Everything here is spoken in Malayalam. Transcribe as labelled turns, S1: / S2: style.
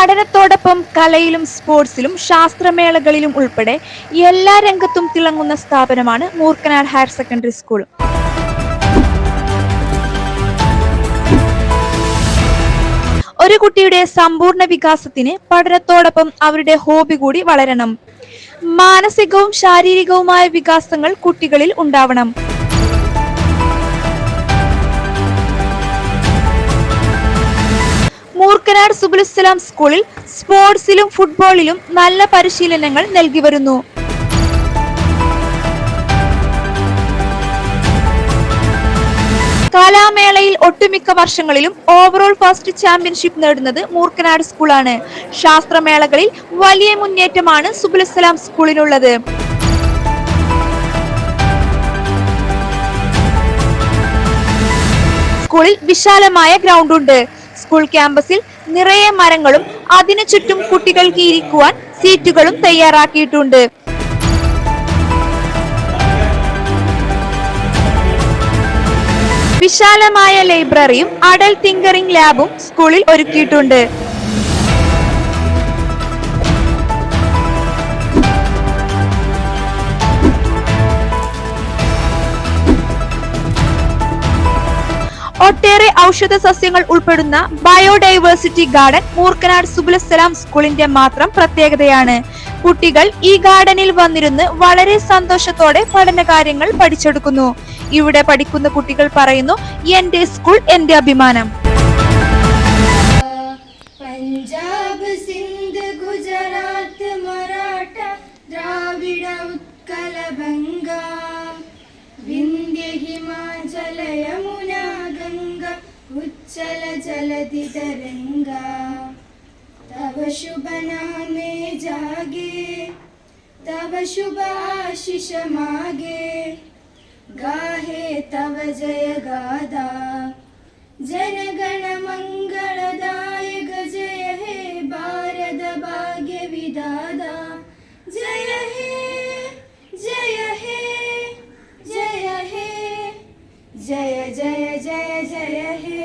S1: പഠനത്തോടൊപ്പം കലയിലും സ്പോർട്സിലും ശാസ്ത്രമേളകളിലും ഉൾപ്പെടെ എല്ലാ രംഗത്തും തിളങ്ങുന്ന സ്ഥാപനമാണ് മൂർക്കനാട് ഹയർ സെക്കൻഡറി സ്കൂൾ. ഒരു കുട്ടിയുടെ സമ്പൂർണ വികാസത്തിന് പഠനത്തോടൊപ്പം അവരുടെ ഹോബി കൂടി വളരണം. മാനസികവും ശാരീരികവുമായ വികാസങ്ങൾ കുട്ടികളിൽ ഉണ്ടാവണം. മൂർക്കനാട് സുബുലിസ്ലാം സ്കൂളിൽ സ്പോർട്സിലും ഫുട്ബോളിലും നല്ല പരിശീലനങ്ങൾ നൽകി വരുന്നു. കലാമേളയിൽ ഒട്ടുമിക്ക വർഷങ്ങളിലും ഓവറോൾ ഫസ്റ്റ് ചാമ്പ്യൻഷിപ്പ് നേടുന്നത് മൂർക്കനാട് സ്കൂളാണ്. ശാസ്ത്രമേളകളിൽ വലിയ മുന്നേറ്റമാണ് സുബുലിസ്ലാം സ്കൂളിനുള്ളത്. സ്കൂളിൽ വിശാലമായ ഗ്രൗണ്ട് ഉണ്ട്. സ്കൂൾ ക്യാമ്പസിൽ നിറയെ മരങ്ങളും അതിനു ചുറ്റും കുട്ടികൾക്ക് ഇരിക്കുവാൻ സീറ്റുകളും തയ്യാറാക്കിയിട്ടുണ്ട്. വിശാലമായ ലൈബ്രറിയും അഡൽ തിങ്കറിംഗ് ലാബും സ്കൂളിൽ ഒരുക്കിയിട്ടുണ്ട്. ഒട്ടേറെ ഔഷധ സസ്യങ്ങൾ ഉൾപ്പെടുന്ന ബയോഡൈവേഴ്സിറ്റി ഗാർഡൻ മൂർക്കനാട് സുബുലസലാം സ്കൂളിന്റെ മാത്രം പ്രത്യേകതയാണ്. കുട്ടികൾ ഈ ഗാർഡനിൽ വന്നിരുന്ന് വളരെ സന്തോഷത്തോടെ പഠനകാര്യങ്ങൾ പഠിച്ചെടുക്കുന്നു. ഇവിടെ പഠിക്കുന്ന കുട്ടികൾ പറയുന്നു എന്റെ സ്കൂൾ എന്റെ അഭിമാനം.
S2: चल जलधि तरंगा तब शुभ नामे जागे, तब शुभ आशीष मागे। गाहे तव जय गादा, जन गण मंगलदायक जय हे भारत भाग्य विदादा। जय हे जय हे जय हे, जय जय जय जय हे।